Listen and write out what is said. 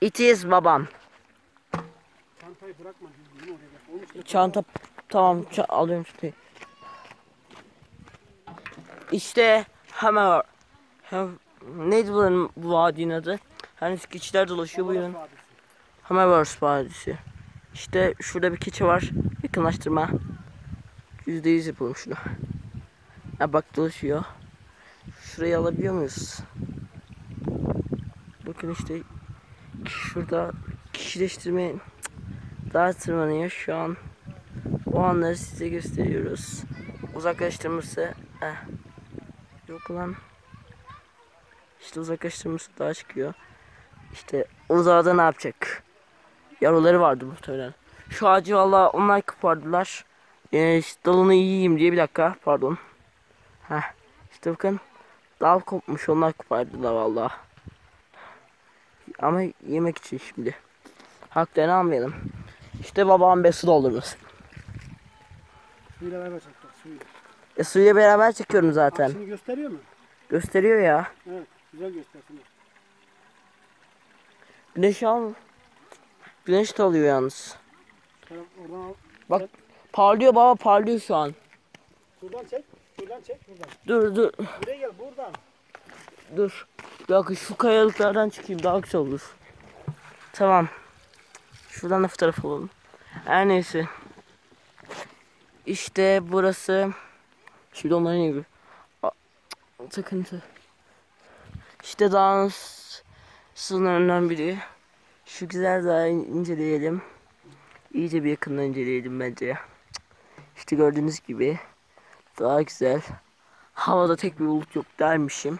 It is babam. Çantayı bırakma. Düzgün oraya bak. Olmuş mu? Çanta tamam ça- alıyorum çantayı. İşte hemen hem, neydi buranın bu vadinin adı? Hani keçiler dolaşıyor bu. Vadisi. Hammerverse Vadisi. İşte şurada bir keçi var. Yakınlaştırma. Yüzde yüz yapalım şunu. Ha bak dolaşıyor. Şurayı alabiliyor muyuz? Bakın işte şurada kişileştirme daha tırmanıyor şu an. O anları size gösteriyoruz. Uzaklaştırması eh. yok lan. İşte uzaklaştırması daha çıkıyor. İşte uzağda ne yapacak? Yavruları vardı muhtemelen. Şu ağacı valla onlar kopardılar. Ee, işte dalını yiyeyim diye bir dakika pardon. Heh, işte bakın dal kopmuş onlar kopardılar valla. Ama yemek için şimdi. Haklarını almayalım. İşte babam be su doldurmuş. Suyla beraber çektik. Suyla. E suyla beraber çekiyorum zaten. Şimdi gösteriyor mu? Gösteriyor ya. Evet. Güzel göstersin. Güneş al. Güneş de alıyor yalnız. Tamam, Oradan al. Bak parlıyor baba parlıyor şu an. Şuradan çek. Şuradan çek. Buradan. Dur dur Buraya gel. Buradan. dur. Bir şu kayalıklardan çıkayım daha güzel olur. Tamam. Şuradan da fotoğraf alalım. Her neyse. İşte burası. Şimdi onların. Aa, Takıntı. İşte dağın sınırından biri. Şu güzel dağı inceleyelim. İyice bir yakından inceleyelim bence. İşte gördüğünüz gibi daha güzel. Havada tek bir bulut yok dermişim.